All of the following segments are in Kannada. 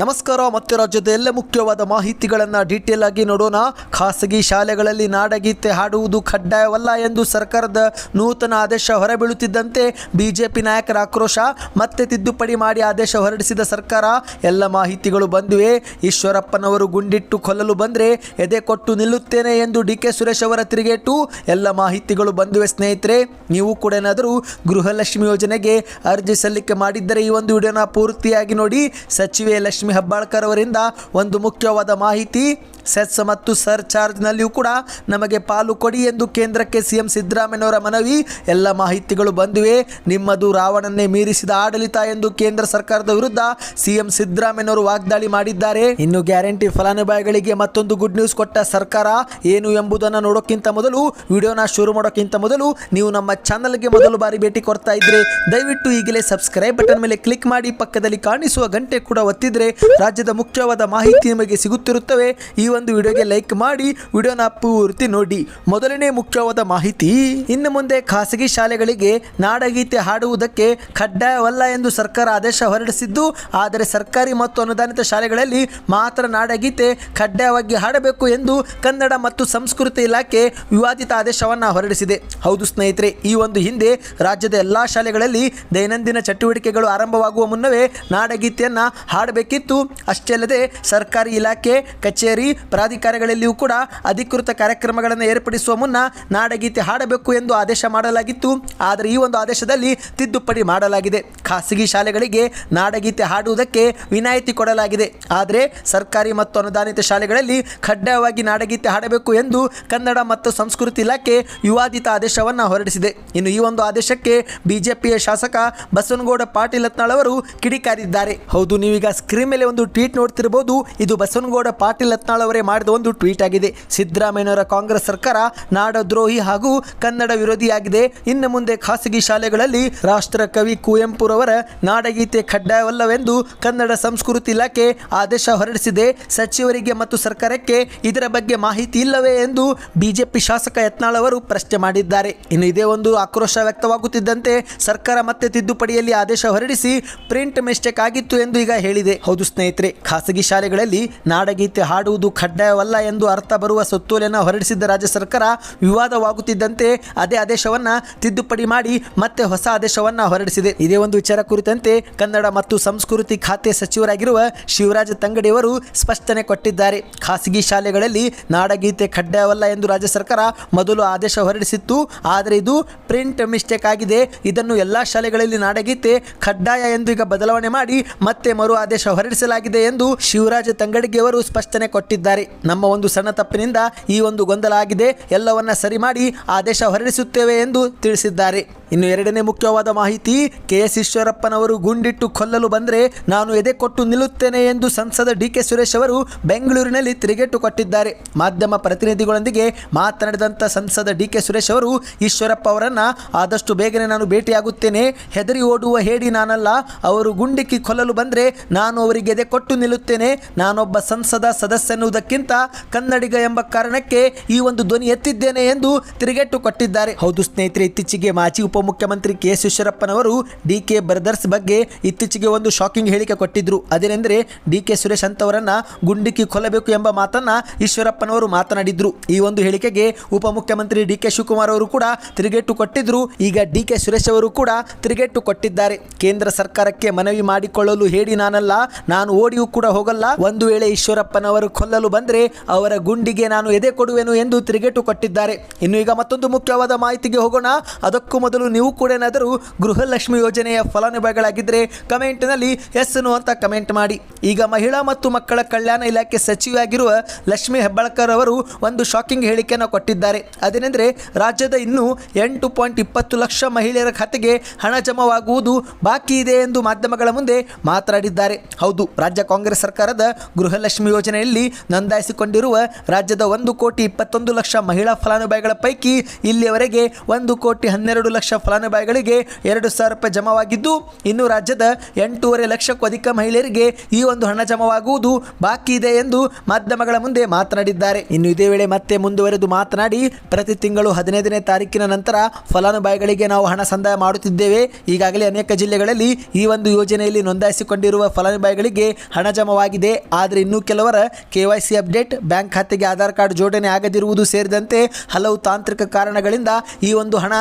ನಮಸ್ಕಾರ, ಮತ್ತೆ ರಾಜ್ಯದ ಎಲ್ಲ ಮುಖ್ಯವಾದ ಮಾಹಿತಿಗಳನ್ನು ಡೀಟೇಲ್ ಆಗಿ ನೋಡೋಣ. ಖಾಸಗಿ ಶಾಲೆಗಳಲ್ಲಿ ನಾಡಗೀತೆ ಹಾಡುವುದು ಕಡ್ಡಾಯವಲ್ಲ ಎಂದು ಸರ್ಕಾರದ ನೂತನ ಆದೇಶ ಹೊರಬೀಳುತ್ತಿದ್ದಂತೆ ಬಿಜೆಪಿ ನಾಯಕರ ಆಕ್ರೋಶ. ಮತ್ತೆ ತಿದ್ದುಪಡಿ ಮಾಡಿ ಆದೇಶ ಹೊರಡಿಸಿದ ಸರ್ಕಾರ, ಎಲ್ಲ ಮಾಹಿತಿಗಳು ಬಂದಿವೆ. ಈಶ್ವರಪ್ಪನವರು ಗುಂಡಿಟ್ಟು ಕೊಲ್ಲಲು ಬಂದರೆ ಎದೆ ಕೊಟ್ಟು ನಿಲ್ಲುತ್ತೇನೆ ಎಂದು ಡಿ ಕೆ ಸುರೇಶ್ ಅವರ ತಿರುಗೇಟು. ಎಲ್ಲ ಮಾಹಿತಿಗಳು ಬಂದಿವೆ ಸ್ನೇಹಿತರೆ. ನೀವು ಕೂಡ ಏನಾದರೂ ಗೃಹಲಕ್ಷ್ಮಿ ಯೋಜನೆಗೆ ಅರ್ಜಿ ಸಲ್ಲಿಕೆ ಮಾಡಿದ್ದರೆ ಈ ಒಂದು ವಿಡಿಯೋನ ಪೂರ್ತಿಯಾಗಿ ನೋಡಿ. ಸಚಿವೆ ಲಕ್ಷ್ಮಿ ಹೆಬ್ಬಾಳ್ಕರ್ ಅವರಿಂದ ಒಂದು ಮುಖ್ಯವಾದ ಮಾಹಿತಿ ಸೆಸ್ ಮತ್ತು ಸರ್ ಚಾರ್ಜ್ನಲ್ಲಿಯೂ ಕೂಡ ನಮಗೆ ಪಾಲು ಕೊಡಿ ಎಂದು ಕೇಂದ್ರಕ್ಕೆ ಸಿಎಂ ಸಿದ್ದರಾಮಯ್ಯನವರ ಮನವಿ. ಎಲ್ಲ ಮಾಹಿತಿಗಳು ಬಂದಿವೆ. ನಿಮ್ಮದು ರಾವಣನ್ನೇ ಮೀರಿಸಿದ ಆಡಳಿತ ಎಂದು ಕೇಂದ್ರ ಸರ್ಕಾರದ ವಿರುದ್ಧ ಸಿಎಂ ಸಿದ್ದರಾಮಯ್ಯನವರು ವಾಗ್ದಾಳಿ ಮಾಡಿದ್ದಾರೆ. ಇನ್ನು ಗ್ಯಾರಂಟಿ ಫಲಾನುಭವಿಗಳಿಗೆ ಮತ್ತೊಂದು ಗುಡ್ ನ್ಯೂಸ್ ಕೊಟ್ಟ ಸರ್ಕಾರ ಏನು ಎಂಬುದನ್ನು ನೋಡೋಕ್ಕಿಂತ ಮೊದಲು, ವಿಡಿಯೋನ ಶುರು ಮಾಡೋಕ್ಕಿಂತ ಮೊದಲು ನೀವು ನಮ್ಮ ಚಾನಲ್ಗೆ ಮೊದಲು ಬಾರಿ ಭೇಟಿ ಕೊಡ್ತಾ ಇದ್ರೆ ದಯವಿಟ್ಟು ಈಗಲೇ ಸಬ್ಸ್ಕ್ರೈಬ್ ಬಟನ್ ಮೇಲೆ ಕ್ಲಿಕ್ ಮಾಡಿ ಪಕ್ಕದಲ್ಲಿ ಕಾಣಿಸುವ ಗಂಟೆ ಕೂಡ ಒತ್ತಿದ್ರೆ ರಾಜ್ಯದ ಮುಖ್ಯವಾದ ಮಾಹಿತಿ ನಿಮಗೆ ಸಿಗುತ್ತಿರುತ್ತವೆ. ಈ ಒಂದು ವಿಡಿಯೋಗೆ ಲೈಕ್ ಮಾಡಿ. ವಿಡಿಯೋನ ಪೂರ್ತಿ ನೋಡಿ. ಮೊದಲನೇ ಮುಖ್ಯವಾದ ಮಾಹಿತಿ, ಇನ್ನು ಮುಂದೆ ಖಾಸಗಿ ಶಾಲೆಗಳಿಗೆ ನಾಡಗೀತೆ ಹಾಡುವುದಕ್ಕೆ ಕಡ್ಡಾಯವಲ್ಲ ಎಂದು ಸರ್ಕಾರ ಆದೇಶ ಹೊರಡಿಸಿದ್ದು, ಆದರೆ ಸರ್ಕಾರಿ ಮತ್ತು ಅನುದಾನಿತ ಶಾಲೆಗಳಲ್ಲಿ ಮಾತ್ರ ನಾಡಗೀತೆ ಕಡ್ಡಾಯವಾಗಿ ಹಾಡಬೇಕು ಎಂದು ಕನ್ನಡ ಮತ್ತು ಸಂಸ್ಕೃತಿ ಇಲಾಖೆ ವಿವಾದಿತ ಆದೇಶವನ್ನು ಹೊರಡಿಸಿದೆ. ಹೌದು ಸ್ನೇಹಿತರೆ, ಈ ಒಂದು ಹಿಂದೆ ರಾಜ್ಯದ ಎಲ್ಲ ಶಾಲೆಗಳಲ್ಲಿ ದೈನಂದಿನ ಚಟುವಟಿಕೆಗಳು ಆರಂಭವಾಗುವ ಮುನ್ನವೇ ನಾಡಗೀತೆಯನ್ನು ಹಾಡಬೇಕಿತ್ತು. ಅಷ್ಟೇ ಅಲ್ಲದೆ ಸರ್ಕಾರಿ ಇಲಾಖೆ, ಕಚೇರಿ, ಪ್ರಾಧಿಕಾರಗಳಲ್ಲಿಯೂ ಕೂಡ ಅಧಿಕೃತ ಕಾರ್ಯಕ್ರಮಗಳನ್ನು ಏರ್ಪಡಿಸುವ ಮುನ್ನ ನಾಡಗೀತೆ ಹಾಡಬೇಕು ಎಂದು ಆದೇಶ ಮಾಡಲಾಗಿತ್ತು. ಆದರೆ ಈ ಒಂದು ಆದೇಶದಲ್ಲಿ ತಿದ್ದುಪಡಿ ಮಾಡಲಾಗಿದೆ. ಖಾಸಗಿ ಶಾಲೆಗಳಿಗೆ ನಾಡಗೀತೆ ಹಾಡುವುದಕ್ಕೆ ವಿನಾಯಿತಿ ಕೊಡಲಾಗಿದೆ. ಆದರೆ ಸರ್ಕಾರಿ ಮತ್ತು ಅನುದಾನಿತ ಶಾಲೆಗಳಲ್ಲಿ ಕಡ್ಡಾಯವಾಗಿ ನಾಡಗೀತೆ ಹಾಡಬೇಕು ಎಂದು ಕನ್ನಡ ಮತ್ತು ಸಂಸ್ಕೃತಿ ಇಲಾಖೆ ವಿವಾದಿತ ಆದೇಶವನ್ನು ಹೊರಡಿಸಿದೆ. ಇನ್ನು ಈ ಒಂದು ಆದೇಶಕ್ಕೆ ಬಿಜೆಪಿಯ ಶಾಸಕ ಬಸವನಗೌಡ ಪಾಟೀಲ್ ಅತ್ನಾಳ್ ಅವರು ಕಿಡಿಕಾರಿದ್ದಾರೆ. ಹೌದು, ನೀವೀಗ ಸ್ಕ್ರೀನ್ ಮೇಲೆ ಒಂದು ಟ್ವೀಟ್ ನೋಡ್ತಿರಬಹುದು ಇದು ಬಸವನಗೌಡ ಪಾಟೀಲ್ ಹತ್ನಾಳ್ ಅವರೇ ಮಾಡಿದ ಒಂದು ಟ್ವೀಟ್ ಆಗಿದೆ. ಸಿದ್ದರಾಮಯ್ಯನವರ ಕಾಂಗ್ರೆಸ್ ಸರ್ಕಾರ ನಾಡದ್ರೋಹಿ ಹಾಗೂ ಕನ್ನಡ ವಿರೋಧಿಯಾಗಿದೆ. ಇನ್ನು ಮುಂದೆ ಖಾಸಗಿ ಶಾಲೆಗಳಲ್ಲಿ ರಾಷ್ಟ್ರ ಕವಿ ಕುವೆಂಪುರವರ ನಾಡಗೀತೆ ಕಡ್ಡಾಯವಲ್ಲವೆಂದು ಕನ್ನಡ ಸಂಸ್ಕೃತಿ ಇಲಾಖೆ ಆದೇಶ ಹೊರಡಿಸಿದೆ. ಸಚಿವರಿಗೆ ಮತ್ತು ಸರ್ಕಾರಕ್ಕೆ ಇದರ ಬಗ್ಗೆ ಮಾಹಿತಿ ಇಲ್ಲವೇ ಎಂದು ಬಿಜೆಪಿ ಶಾಸಕ ಯತ್ನಾಳ್ ಅವರು ಪ್ರಶ್ನೆ ಮಾಡಿದ್ದಾರೆ. ಇನ್ನು ಇದೇ ಒಂದು ಆಕ್ರೋಶ ವ್ಯಕ್ತವಾಗುತ್ತಿದ್ದಂತೆ ಸರ್ಕಾರ ಮತ್ತೆ ತಿದ್ದುಪಡಿಯಲ್ಲಿ ಆದೇಶ ಹೊರಡಿಸಿ ಪ್ರಿಂಟ್ ಮಿಸ್ಟೇಕ್ ಆಗಿತ್ತು ಎಂದು ಈಗ ಹೇಳಿದೆ. ಹೌದು ಸ್ನೇಹಿತರೆ, ಖಾಸಗಿ ಶಾಲೆಗಳಲ್ಲಿ ನಾಡಗೀತೆ ಹಾಡುವುದು ಕಡ್ಡಾಯವಲ್ಲ ಎಂದು ಅರ್ಥ ಬರುವ ಸುತ್ತೋಲೆಯನ್ನು ಹೊರಡಿಸಿದ್ದ ರಾಜ್ಯ ಸರ್ಕಾರ ವಿವಾದವಾಗುತ್ತಿದ್ದಂತೆ ಅದೇ ಆದೇಶವನ್ನ ತಿದ್ದುಪಡಿ ಮಾಡಿ ಮತ್ತೆ ಹೊಸ ಆದೇಶವನ್ನ ಹೊರಡಿಸಿದೆ. ಇದೇ ಒಂದು ವಿಚಾರ ಕುರಿತಂತೆ ಕನ್ನಡ ಮತ್ತು ಸಂಸ್ಕೃತಿ ಖಾತೆ ಸಚಿವರಾಗಿರುವ ಶಿವರಾಜ ತಂಗಡಿಯವರು ಸ್ಪಷ್ಟನೆ ಕೊಟ್ಟಿದ್ದಾರೆ. ಖಾಸಗಿ ಶಾಲೆಗಳಲ್ಲಿ ನಾಡಗೀತೆ ಕಡ್ಡಾಯವಲ್ಲ ಎಂದು ರಾಜ್ಯ ಸರ್ಕಾರ ಮೊದಲು ಆದೇಶ ಹೊರಡಿಸಿತ್ತು. ಆದರೆ ಇದು ಪ್ರಿಂಟ್ ಮಿಸ್ಟೇಕ್ ಆಗಿದೆ. ಇದನ್ನು ಎಲ್ಲ ಶಾಲೆಗಳಲ್ಲಿ ನಾಡಗೀತೆ ಕಡ್ಡಾಯ ಎಂದು ಈಗ ಬದಲಾವಣೆ ಮಾಡಿ ಮತ್ತೆ ಮರು ಆದೇಶ ಹೊರಡಿಸಲಾಗಿದೆ ಎಂದು ಶಿವರಾಜ ತಂಗಡಿಗೆಯವರು ಸ್ಪಷ್ಟನೆ ಕೊಟ್ಟಿದ್ದಾರೆ. ನಮ್ಮ ಒಂದು ಸಣ್ಣ ತಪ್ಪಿನಿಂದ ಈ ಒಂದು ಗೊಂದಲ ಆಗಿದೆ. ಎಲ್ಲವನ್ನ ಸರಿ ಮಾಡಿ ಆದೇಶ ಹೊರಡಿಸುತ್ತೇವೆ ಎಂದು ತಿಳಿಸಿದ್ದಾರೆ. ಇನ್ನು ಎರಡನೇ ಮುಖ್ಯವಾದ ಮಾಹಿತಿ, ಕೆ ಎಸ್ ಈಶ್ವರಪ್ಪನವರು ಗುಂಡಿಟ್ಟು ಕೊಲ್ಲಲು ಬಂದರೆ ನಾನು ಎದೆ ಕೊಟ್ಟು ನಿಲ್ಲುತ್ತೇನೆ ಎಂದು ಸಂಸದ ಡಿ ಕೆ ಸುರೇಶ್ ಅವರು ಬೆಂಗಳೂರಿನಲ್ಲಿ ತಿರುಗೇಟು ಕೊಟ್ಟಿದ್ದಾರೆ. ಮಾಧ್ಯಮ ಪ್ರತಿನಿಧಿಗಳೊಂದಿಗೆ ಮಾತನಾಡಿದಂಥ ಸಂಸದ ಡಿ ಕೆ ಸುರೇಶ್ ಅವರು, ಈಶ್ವರಪ್ಪ ಅವರನ್ನು ಆದಷ್ಟು ಬೇಗನೆ ನಾನು ಭೇಟಿಯಾಗುತ್ತೇನೆ, ಹೆದರಿ ಓಡುವ ಹೇಡಿ ನಾನಲ್ಲ, ಅವರು ಗುಂಡಿಕ್ಕಿ ಕೊಲ್ಲಲು ಬಂದರೆ ನಾನು ಅವರಿಗೆ ಎದೆ ಕೊಟ್ಟು ನಿಲ್ಲುತ್ತೇನೆ, ನಾನೊಬ್ಬ ಸಂಸದ ಸದಸ್ಯನ್ನುವುದಕ್ಕಿಂತ ಕನ್ನಡಿಗ ಎಂಬ ಕಾರಣಕ್ಕೆ ಈ ಒಂದು ಧ್ವನಿ ಎತ್ತಿದ್ದೇನೆ ಎಂದು ತಿರುಗೇಟು ಕೊಟ್ಟಿದ್ದಾರೆ. ಹೌದು ಸ್ನೇಹಿತರೆ, ಇತ್ತೀಚೆಗೆ ಮಾಜಿ ಉಪಮುಖ್ಯಮಂತ್ರಿ ಕೆ ಈಶ್ವರಪ್ಪನವರು ಡಿ ಕೆ ಬ್ರದರ್ಸ್ ಬಗ್ಗೆ ಇತ್ತೀಚೆಗೆ ಒಂದು ಶಾಕಿಂಗ್ ಹೇಳಿಕೆ ಕೊಟ್ಟಿದ್ರು. ಅದೇನೆಂದರೆ, ಡಿ ಕೆ ಸುರೇಶ್ ಅಂತವರನ್ನ ಗುಂಡಿಕ್ಕಿ ಕೊಲ್ಲಬೇಕು ಎಂಬ ಮಾತನ್ನ ಈಶ್ವರಪ್ಪನವರು ಮಾತನಾಡಿದ್ರು. ಈ ಒಂದು ಹೇಳಿಕೆಗೆ ಉಪಮುಖ್ಯಮಂತ್ರಿ ಡಿ ಕೆ ಶಿವಕುಮಾರ್ ಅವರು ಕೂಡ ತಿರುಗೇಟು ಕೊಟ್ಟಿದ್ರು. ಈಗ ಡಿ ಕೆ ಸುರೇಶ್ ಅವರು ಕೂಡ ತಿರುಗೇಟು ಕೊಟ್ಟಿದ್ದಾರೆ. ಕೇಂದ್ರ ಸರ್ಕಾರಕ್ಕೆ ಮನವಿ ಮಾಡಿಕೊಳ್ಳಲು ಹೇಳಿ ನಾನಲ್ಲ, ನಾನು ಓಡಿಯೂ ಕೂಡ ಹೋಗಲ್ಲ. ಒಂದು ವೇಳೆ ಈಶ್ವರಪ್ಪನವರು ಕೊಲ್ಲಲು ಬಂದರೆ ಅವರ ಗುಂಡಿಗೆ ನಾನು ಎದೆ ಕೊಡುವೆನು ಎಂದು ತಿರುಗೇಟು ಕೊಟ್ಟಿದ್ದಾರೆ. ಇನ್ನು ಈಗ ಮತ್ತೊಂದು ಮುಖ್ಯವಾದ ಮಾಹಿತಿಗೆ ಹೋಗೋಣ. ಅದಕ್ಕೂ ಮೊದಲು ನೀವು ಕೂಡ ಏನಾದರೂ ಗೃಹಲಕ್ಷ್ಮಿ ಯೋಜನೆಯ ಫಲಾನುಭವಿಗಳಾಗಿದ್ದರೆ ಕಮೆಂಟ್ನಲ್ಲಿ ಎಸ್ ಅಂತ ಕಮೆಂಟ್ ಮಾಡಿ. ಈಗ ಮಹಿಳಾ ಮತ್ತು ಮಕ್ಕಳ ಕಲ್ಯಾಣ ಇಲಾಖೆ ಸಚಿವೆಯಾಗಿರುವ ಲಕ್ಷ್ಮಿ ಹೆಬ್ಬಾಳ್ಕರ್ ಅವರು ಒಂದು ಶಾಕಿಂಗ್ ಹೇಳಿಕೆಯನ್ನು ಕೊಟ್ಟಿದ್ದಾರೆ. ಅದೇನೆಂದರೆ, ರಾಜ್ಯದ ಇನ್ನೂ ಎಂಟು ಪಾಯಿಂಟ್ ಇಪ್ಪತ್ತು ಲಕ್ಷ ಮಹಿಳೆಯರ ಖಾತೆಗೆ ಹಣ ಜಮವಾಗುವುದು ಬಾಕಿ ಇದೆ ಎಂದು ಮಾಧ್ಯಮಗಳ ಮುಂದೆ ಮಾತನಾಡಿದ್ದಾರೆ. ಹೌದು, ರಾಜ್ಯ ಕಾಂಗ್ರೆಸ್ ಸರ್ಕಾರದ ಗೃಹಲಕ್ಷ್ಮಿ ಯೋಜನೆಯಲ್ಲಿ ನೋಂದಾಯಿಸಿಕೊಂಡಿರುವ ರಾಜ್ಯದ ಒಂದು ಕೋಟಿ ಇಪ್ಪತ್ತೊಂದು ಲಕ್ಷ ಮಹಿಳಾ ಫಲಾನುಭವಿಗಳ ಪೈಕಿ ಇಲ್ಲಿಯವರೆಗೆ ಒಂದು ಕೋಟಿ ಹನ್ನೆರಡು ಲಕ್ಷ ಲಕ್ಷ ಫಲಾನುಭವಿಗಳಿಗೆ ಎರಡು ಸಾವಿರ ರೂಪಾಯಿ ಜಮಾವಾಗಿದ್ದು, ಇನ್ನು ರಾಜ್ಯದ ಎಂಟೂವರೆ ಲಕ್ಷಕ್ಕೂ ಅಧಿಕ ಮಹಿಳೆಯರಿಗೆ ಈ ಒಂದು ಹಣ ಜಮವಾಗುವುದು ಬಾಕಿ ಇದೆ ಎಂದು ಮಾಧ್ಯಮಗಳ ಮುಂದೆ ಮಾತನಾಡಿದ್ದಾರೆ. ಇನ್ನು ಇದೇ ವೇಳೆ ಮತ್ತೆ ಮುಂದುವರೆದು ಮಾತನಾಡಿ, ಪ್ರತಿ ತಿಂಗಳು ಹದಿನೈದನೇ ತಾರೀಕಿನ ನಂತರ ಫಲಾನುಭವಿಗಳಿಗೆ ನಾವು ಹಣ ಸಂದಾಯ ಮಾಡುತ್ತಿದ್ದೇವೆ. ಈಗಾಗಲೇ ಅನೇಕ ಜಿಲ್ಲೆಗಳಲ್ಲಿ ಈ ಒಂದು ಯೋಜನೆಯಲ್ಲಿ ನೋಂದಾಯಿಸಿಕೊಂಡಿರುವ ಫಲಾನುಭವಿಗಳಿಗೆ ಹಣ ಜಮವಾಗಿದೆ. ಆದರೆ ಇನ್ನೂ ಕೆಲವರ ಕೆ ಅಪ್ಡೇಟ್, ಬ್ಯಾಂಕ್ ಖಾತೆಗೆ ಆಧಾರ್ ಕಾರ್ಡ್ ಜೋಡಣೆ ಆಗದಿರುವುದು ಸೇರಿದಂತೆ ಹಲವು ತಾಂತ್ರಿಕ ಕಾರಣಗಳಿಂದ ಈ ಒಂದು ಹಣ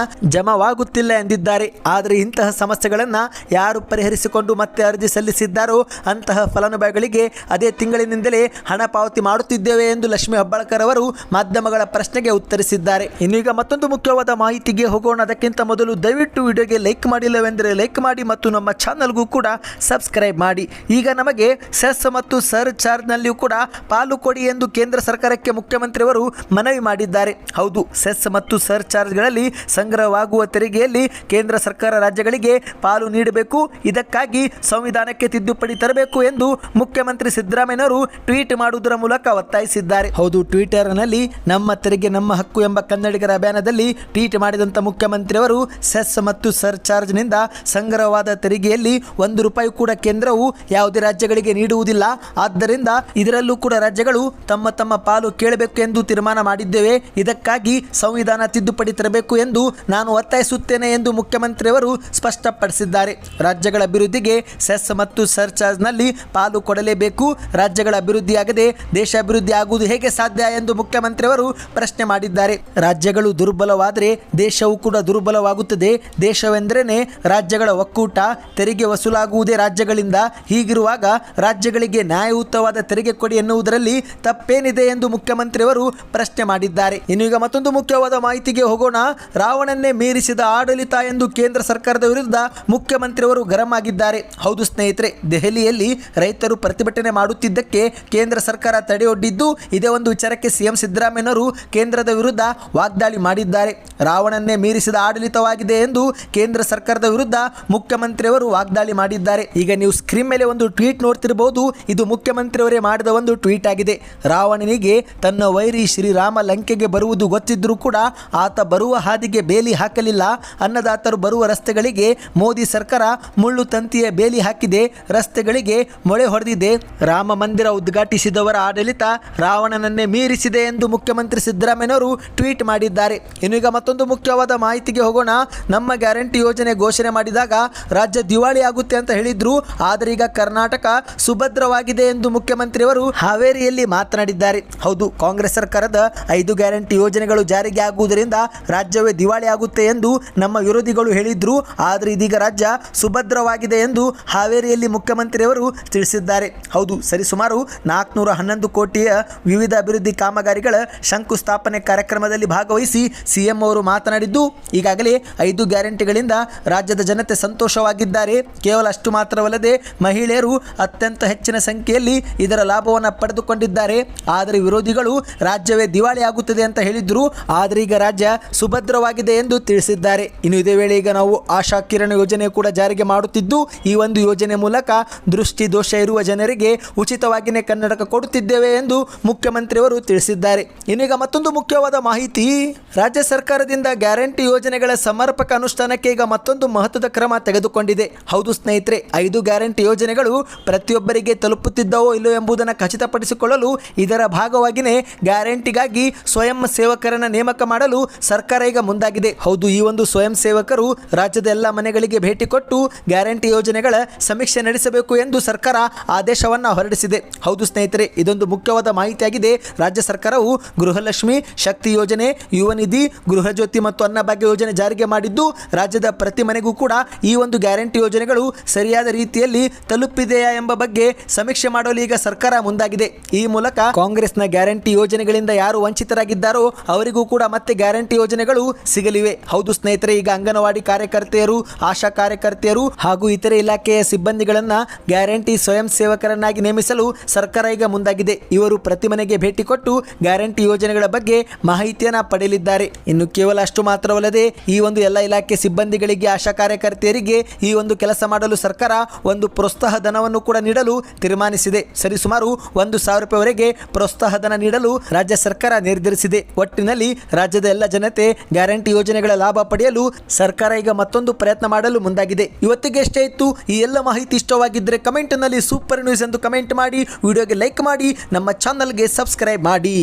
ಜಮವಾಗುತ್ತಿಲ್ಲ ಎಂದಿದ್ದಾರೆ. ಆದರೆ ಇಂತಹ ಸಮಸ್ಯೆಗಳನ್ನು ಯಾರು ಪರಿಹರಿಸಿಕೊಂಡು ಮತ್ತೆ ಅರ್ಜಿ ಸಲ್ಲಿಸಿದ್ದಾರೋ ಅಂತಹ ಫಲಾನುಭವಿಗಳಿಗೆ ಅದೇ ತಿಂಗಳಿನಿಂದಲೇ ಹಣ ಪಾವತಿ ಮಾಡುತ್ತಿದ್ದೇವೆ ಎಂದು ಲಕ್ಷ್ಮೀ ಹೆಬ್ಬಾಳ್ಕರ್ ಅವರು ಮಾಧ್ಯಮಗಳ ಪ್ರಶ್ನೆಗೆ ಉತ್ತರಿಸಿದ್ದಾರೆ. ಇನ್ನೀಗ ಮತ್ತೊಂದು ಮುಖ್ಯವಾದ ಮಾಹಿತಿಗೆ ಹೋಗೋಣ. ಅದಕ್ಕಿಂತ ಮೊದಲು ದಯವಿಟ್ಟು ವಿಡಿಯೋಗೆ ಲೈಕ್ ಮಾಡಿಲ್ಲವೆಂದರೆ ಲೈಕ್ ಮಾಡಿ ಮತ್ತು ನಮ್ಮ ಚಾನಲ್ಗೂ ಕೂಡ ಸಬ್ಸ್ಕ್ರೈಬ್ ಮಾಡಿ. ಈಗ ನಮಗೆ ಸೆಸ್ ಮತ್ತು ಸರ್ ಚಾರ್ಜ್ನಲ್ಲಿಯೂ ಕೂಡ ಪಾಲು ಕೊಡಿ ಎಂದು ಕೇಂದ್ರ ಸರ್ಕಾರಕ್ಕೆ ಮುಖ್ಯಮಂತ್ರಿಯವರು ಮನವಿ ಮಾಡಿದ್ದಾರೆ. ಹೌದು, ಸೆಸ್ ಮತ್ತು ಸರ್ ಚಾರ್ಜ್ಗಳಲ್ಲಿ ಸಂಗ್ರಹವಾಗುವ ತೆರಿಗೆಯಲ್ಲಿ ಕೇಂದ್ರ ಸರ್ಕಾರ ರಾಜ್ಯಗಳಿಗೆ ಪಾಲು ನೀಡಬೇಕು. ಇದಕ್ಕಾಗಿ ಸಂವಿಧಾನಕ್ಕೆ ತಿದ್ದುಪಡಿ ತರಬೇಕು ಎಂದು ಮುಖ್ಯಮಂತ್ರಿ ಸಿದ್ದರಾಮಯ್ಯನವರು ಟ್ವೀಟ್ ಮಾಡುವುದರ ಮೂಲಕ ಒತ್ತಾಯಿಸಿದ್ದಾರೆ. ಹೌದು, ಟ್ವಿಟರ್ನಲ್ಲಿ ನಮ್ಮ ತೆರಿಗೆ, ನಮ್ಮ ಹಕ್ಕು ಎಂಬ ಕನ್ನಡಿಗರ ಅಭಿಯಾನದಲ್ಲಿ ಟ್ವೀಟ್ ಮಾಡಿದಂಥ ಮುಖ್ಯಮಂತ್ರಿಯವರು ಸೆಸ್ ಮತ್ತು ಸರ್ ಚಾರ್ಜ್ನಿಂದ ಸಂಗ್ರಹವಾದ ತೆರಿಗೆಯಲ್ಲಿ ಒಂದು ರೂಪಾಯಿ ಕೂಡ ಕೇಂದ್ರವು ಯಾವುದೇ ರಾಜ್ಯಗಳಿಗೆ ನೀಡುವುದಿಲ್ಲ. ಆದ್ದರಿಂದ ಇದರಲ್ಲೂ ಕೂಡ ರಾಜ್ಯಗಳು ತಮ್ಮ ತಮ್ಮ ಪಾಲು ಕೇಳಬೇಕು ಎಂದು ತೀರ್ಮಾನ ಮಾಡಿದ್ದೇವೆ. ಇದಕ್ಕಾಗಿ ಸಂವಿಧಾನ ತಿದ್ದುಪಡಿ ತರಬೇಕು ಎಂದು ನಾನು ಒತ್ತಾಯಿಸುತ್ತೇನೆ. ಎಂದು ಮುಖ್ಯಮಂತ್ರಿಯವರು ಸ್ಪಷ್ಟಪಡಿಸಿದ್ದಾರೆ. ರಾಜ್ಯಗಳ ಅಭಿವೃದ್ಧಿಗೆ ಸೆಸ್ ಮತ್ತು ಸರ್ಚಾರ್ಜ್ನಲ್ಲಿ ಪಾಲು ಕೊಡಲೇಬೇಕು. ರಾಜ್ಯಗಳ ಅಭಿವೃದ್ಧಿಯಾಗದೆ ದೇಶ ಅಭಿವೃದ್ಧಿ ಆಗುವುದು ಹೇಗೆ ಸಾಧ್ಯ ಎಂದು ಮುಖ್ಯಮಂತ್ರಿಯವರು ಪ್ರಶ್ನೆ ಮಾಡಿದ್ದಾರೆ. ರಾಜ್ಯಗಳು ದುರ್ಬಲವಾದರೆ ದೇಶವು ಕೂಡ ದುರ್ಬಲವಾಗುತ್ತದೆ. ದೇಶವೆಂದರೇನೆ ರಾಜ್ಯಗಳ ಒಕ್ಕೂಟ ತೆರಿಗೆ ವಸೂಲಾಗುವುದೇ ರಾಜ್ಯಗಳಿಂದ. ಹೀಗಿರುವಾಗ ರಾಜ್ಯಗಳಿಗೆ ನ್ಯಾಯಯುತವಾದ ತೆರಿಗೆ ಕೊಡಿ ಎನ್ನುವುದರಲ್ಲಿ ತಪ್ಪೇನಿದೆ ಎಂದು ಮುಖ್ಯಮಂತ್ರಿಯವರು ಪ್ರಶ್ನೆ ಮಾಡಿದ್ದಾರೆ. ಇನ್ನು ಈಗ ಮತ್ತೊಂದು ಮುಖ್ಯವಾದ ಮಾಹಿತಿಗೆ ಹೋಗೋಣ. ರಾವಣನ್ನೇ ಮೀರಿಸಿದ ಆಡಳಿತ ಎಂದು ಕೇಂದ್ರ ಸರ್ಕಾರದ ವಿರುದ್ಧ ಮುಖ್ಯಮಂತ್ರಿಯವರು ಗರಂ ಆಗಿದ್ದಾರೆ ಹೌದು ಸ್ನೇಹಿತರೆ, ದೆಹಲಿಯಲ್ಲಿ ರೈತರು ಪ್ರತಿಭಟನೆ ಮಾಡುತ್ತಿದ್ದಕ್ಕೆ ಕೇಂದ್ರ ಸರ್ಕಾರ ತಡೆಯೊಡ್ಡಿದ್ದು, ಇದೇ ಒಂದು ವಿಚಾರಕ್ಕೆ ಸಿಎಂ ಸಿದ್ದರಾಮಯ್ಯನವರು ಕೇಂದ್ರದ ವಿರುದ್ಧ ವಾಗ್ದಾಳಿ ಮಾಡಿದ್ದಾರೆ. ರಾವಣನ್ನೇ ಮೀರಿಸಿದ ಆಡಳಿತವಾಗಿದೆ ಎಂದು ಕೇಂದ್ರ ಸರ್ಕಾರದ ವಿರುದ್ಧ ಮುಖ್ಯಮಂತ್ರಿಯವರು ವಾಗ್ದಾಳಿ ಮಾಡಿದ್ದಾರೆ. ಈಗ ನೀವು ಸ್ಕ್ರೀನ್ ಮೇಲೆ ಒಂದು ಟ್ವೀಟ್ ನೋಡ್ತಿರಬಹುದು ಇದು ಮುಖ್ಯಮಂತ್ರಿಯವರೇ ಮಾಡಿದ ಒಂದು ಟ್ವೀಟ್ ಆಗಿದೆ. ರಾವಣನಿಗೆ ತನ್ನ ವೈರಿ ಶ್ರೀರಾಮ ಲಂಕೆಗೆ ಬರುವುದು ಗೊತ್ತಿದ್ರೂ ಕೂಡ ಆತ ಬರುವ ಹಾದಿಗೆ ಬೇಲಿ ಹಾಕಲಿಲ್ಲ. ಅನ್ನದಾತರು ಬರುವ ರಸ್ತೆಗಳಿಗೆ ಮೋದಿ ಸರ್ಕಾರ ಮುಳ್ಳು ತಂತಿಯ ಬೇಲಿ ಹಾಕಿದೆ. ರಸ್ತೆಗಳಿಗೆ ಮೊಳೆ ಹೊಡೆದಿದೆ. ರಾಮ ಮಂದಿರ ಉದ್ಘಾಟಿಸಿದವರ ಆಡಳಿತ ರಾವಣನನ್ನೇ ಮೀರಿಸಿದೆ ಎಂದು ಮುಖ್ಯಮಂತ್ರಿ ಸಿದ್ದರಾಮಯ್ಯನವರು ಟ್ವೀಟ್ ಮಾಡಿದ್ದಾರೆ. ಇನ್ನು ಈಗ ಮತ್ತೊಂದು ಮುಖ್ಯವಾದ ಮಾಹಿತಿಗೆ ಹೋಗೋಣ. ನಮ್ಮ ಗ್ಯಾರಂಟಿ ಯೋಜನೆ ಘೋಷಣೆ ಮಾಡಿದಾಗ ರಾಜ್ಯ ದಿವಾಳಿ ಆಗುತ್ತೆ ಅಂತ ಹೇಳಿದ್ರು. ಆದರೆ ಈಗ ಕರ್ನಾಟಕ ಸುಭದ್ರವಾಗಿದೆ ಎಂದು ಮುಖ್ಯಮಂತ್ರಿಯವರು ಹಾವೇರಿಯಲ್ಲಿ ಮಾತನಾಡಿದ್ದಾರೆ. ಹೌದು, ಕಾಂಗ್ರೆಸ್ ಸರ್ಕಾರದ ಐದು ಗ್ಯಾರಂಟಿ ಯೋಜನೆಗಳು ಜಾರಿಗೆ ಆಗುವುದರಿಂದ ರಾಜ್ಯವೇ ದಿವಾಳಿ ಆಗುತ್ತೆ ಎಂದು ನಮ್ಮ ವಿರೋಧಿಗಳು ಹೇಳಿದ್ರು, ಆದರೆ ಇದೀಗ ರಾಜ್ಯ ಸುಭದ್ರವಾಗಿದೆ ಎಂದು ಹಾವೇರಿಯಲ್ಲಿ ಮುಖ್ಯಮಂತ್ರಿಯವರು ತಿಳಿಸಿದ್ದಾರೆ. ಹೌದು, ಸರಿಸುಮಾರು ನಾಲ್ಕುನೂರ ಹನ್ನೊಂದು ಕೋಟಿಯ ವಿವಿಧ ಅಭಿವೃದ್ಧಿ ಕಾಮಗಾರಿಗಳ ಶಂಕುಸ್ಥಾಪನೆ ಕಾರ್ಯಕ್ರಮದಲ್ಲಿ ಭಾಗವಹಿಸಿ ಸಿಎಂ ಅವರು ಮಾತನಾಡಿದ್ದು, ಈಗಾಗಲೇ ಐದು ಗ್ಯಾರಂಟಿಗಳಿಂದ ರಾಜ್ಯದ ಜನತೆ ಸಂತೋಷವಾಗಿದ್ದಾರೆ. ಕೇವಲ ಅಷ್ಟು ಮಾತ್ರವಲ್ಲದೆ ಮಹಿಳೆಯರು ಅತ್ಯಂತ ಹೆಚ್ಚಿನ ಸಂಖ್ಯೆಯಲ್ಲಿ ಇದರ ಲಾಭವನ್ನು ಪಡೆದುಕೊಂಡಿದ್ದಾರೆ. ಆದರೆ ವಿರೋಧಿಗಳು ರಾಜ್ಯವೇ ದಿವಾಳಿ ಆಗುತ್ತದೆ ಅಂತ ಹೇಳಿದ್ರು, ಆದರೆ ಈಗ ರಾಜ್ಯ ಸುಭದ್ರವಾಗಿದೆ ಎಂದು ತಿಳಿಸಿದ್ದಾರೆ. ಇನ್ನು ಇದೇ ವೇಳೆ ಈಗ ನಾವು ಆಶಾ ಕಿರಣ ಯೋಜನೆ ಕೂಡ ಜಾರಿಗೆ ಮಾಡುತ್ತಿದ್ದು, ಈ ಒಂದು ಯೋಜನೆ ಮೂಲಕ ದೃಷ್ಟಿ ದೋಷ ಇರುವ ಜನರಿಗೆ ಉಚಿತವಾಗಿಯೇ ಕನ್ನಡಕ ಕೊಡುತ್ತಿದ್ದೇವೆ ಎಂದು ಮುಖ್ಯಮಂತ್ರಿಯವರು ತಿಳಿಸಿದ್ದಾರೆ. ಇನ್ನೀಗ ಮತ್ತೊಂದು ಮುಖ್ಯವಾದ ಮಾಹಿತಿ, ರಾಜ್ಯ ಸರ್ಕಾರದಿಂದ ಗ್ಯಾರಂಟಿ ಯೋಜನೆಗಳ ಸಮರ್ಪಕ ಅನುಷ್ಠಾನಕ್ಕೆ ಈಗ ಮತ್ತೊಂದು ಮಹತ್ವದ ಕ್ರಮ ತೆಗೆದುಕೊಂಡಿದೆ. ಹೌದು ಸ್ನೇಹಿತರೆ, ಐದು ಗ್ಯಾರಂಟಿ ಯೋಜನೆಗಳು ಪ್ರತಿಯೊಬ್ಬರಿಗೆ ತಲುಪುತ್ತಿದ್ದವೋ ಇಲ್ಲೋ ಎಂಬುದನ್ನು ಖಚಿತಪಡಿಸಿಕೊಳ್ಳಲು ಇದರ ಭಾಗವಾಗಿಯೇ ಗ್ಯಾರಂಟಿಗಾಗಿ ಸ್ವಯಂ ಸೇವಕರನ್ನ ನೇಮಕ ಮಾಡಲು ಸರ್ಕಾರ ಈಗ ಮುಂದಾಗಿದೆ. ಹೌದು, ಈ ಒಂದು ಸ್ವಯಂ ಸೇವಕರು ರಾಜ್ಯದ ಎಲ್ಲ ಮನೆಗಳಿಗೆ ಭೇಟಿ ಕೊಟ್ಟು ಗ್ಯಾರಂಟಿ ಯೋಜನೆಗಳ ಸಮೀಕ್ಷೆ ನಡೆಸಬೇಕು ಎಂದು ಸರ್ಕಾರ ಆದೇಶವನ್ನು ಹೊರಡಿಸಿದೆ. ಹೌದು ಸ್ನೇಹಿತರೆ, ಇದೊಂದು ಮುಖ್ಯವಾದ ಮಾಹಿತಿಯಾಗಿದೆ. ರಾಜ್ಯ ಸರ್ಕಾರವು ಗೃಹಲಕ್ಷ್ಮಿ ಶಕ್ತಿ ಯೋಜನೆ, ಯುವ ನಿಧಿ, ಗೃಹ ಜ್ಯೋತಿ ಮತ್ತು ಅನ್ನಭಾಗ್ಯ ಯೋಜನೆ ಜಾರಿಗೆ ಮಾಡಿದ್ದು, ರಾಜ್ಯದ ಪ್ರತಿ ಮನೆಗೂ ಕೂಡ ಈ ಒಂದು ಗ್ಯಾರಂಟಿ ಯೋಜನೆಗಳು ಸರಿಯಾದ ರೀತಿಯಲ್ಲಿ ತಲುಪಿದೆಯಾ ಎಂಬ ಬಗ್ಗೆ ಸಮೀಕ್ಷೆ ಮಾಡಲು ಈಗ ಸರ್ಕಾರ ಮುಂದಾಗಿದೆ. ಈ ಮೂಲಕ ಕಾಂಗ್ರೆಸ್ನ ಗ್ಯಾರಂಟಿ ಯೋಜನೆಗಳಿಂದ ಯಾರು ವಂಚಿತರಾಗಿದ್ದಾರೋ ಅವರಿಗೂ ಕೂಡ ಮತ್ತೆ ಗ್ಯಾರಂಟಿ ಯೋಜನೆಗಳು ಸಿಗಲಿವೆ. ಹೌದು ಸ್ನೇಹಿತರೆ ಈಗ ಅಂಗನವಾಡಿ ಕಾರ್ಯಕರ್ತೆಯರು, ಆಶಾ ಕಾರ್ಯಕರ್ತೆಯರು ಹಾಗೂ ಇತರೆ ಇಲಾಖೆಯ ಸಿಬ್ಬಂದಿಗಳನ್ನ ಗ್ಯಾರಂಟಿ ಸ್ವಯಂ ಸೇವಕರನ್ನಾಗಿ ನೇಮಿಸಲು ಸರ್ಕಾರ ಈಗ ಮುಂದಾಗಿದೆ. ಇವರು ಪ್ರತಿ ಮನೆಗೆ ಭೇಟಿ ಕೊಟ್ಟು ಗ್ಯಾರಂಟಿ ಯೋಜನೆಗಳ ಬಗ್ಗೆ ಮಾಹಿತಿಯನ್ನ ಪಡೆಯಲಿದ್ದಾರೆ. ಇನ್ನು ಕೇವಲ ಅಷ್ಟು ಮಾತ್ರವಲ್ಲದೆ ಈ ಒಂದು ಎಲ್ಲ ಇಲಾಖೆ ಸಿಬ್ಬಂದಿಗಳಿಗೆ, ಆಶಾ ಕಾರ್ಯಕರ್ತೆಯರಿಗೆ ಈ ಒಂದು ಕೆಲಸ ಮಾಡಲು ಸರ್ಕಾರ ಒಂದು ಪ್ರೋತ್ಸಾಹ ಧನವನ್ನು ಕೂಡ ನೀಡಲು ತೀರ್ಮಾನಿಸಿದೆ. ಸರಿಸುಮಾರು ಒಂದು ಸಾವಿರ ರೂಪಾಯಿವರೆಗೆ ಪ್ರೋತ್ಸಾಹ ಧನ ನೀಡಲು ರಾಜ್ಯ ಸರ್ಕಾರ ನಿರ್ಧರಿಸಿದೆ. ಒಟ್ಟಿನಲ್ಲಿ ರಾಜ್ಯದ ಎಲ್ಲ ಜನತೆ ಗ್ಯಾರಂಟಿ ಯೋಜನೆಗಳ ಲಾಭ ಪಡೆಯಲು ಪಡೆಯಲು ಸರ್ಕಾರ ಈಗ ಮತ್ತೊಂದು ಪ್ರಯತ್ನ ಮಾಡಲು ಮುಂದಾಗಿದೆ. ಇವತ್ತಿಗೆ ಎಷ್ಟೇ ಇತ್ತು, ಈ ಎಲ್ಲ ಮಾಹಿತಿ ಇಷ್ಟವಾಗಿದ್ದರೆ ಕಮೆಂಟ್ನಲ್ಲಿ ಸೂಪರ್ ನ್ಯೂಸ್ ಎಂದು ಕಮೆಂಟ್ ಮಾಡಿ, ವಿಡಿಯೋಗೆ ಲೈಕ್ ಮಾಡಿ, ನಮ್ಮ ಚಾನಲ್ಗೆ ಸಬ್ಸ್ಕ್ರೈಬ್ ಮಾಡಿ.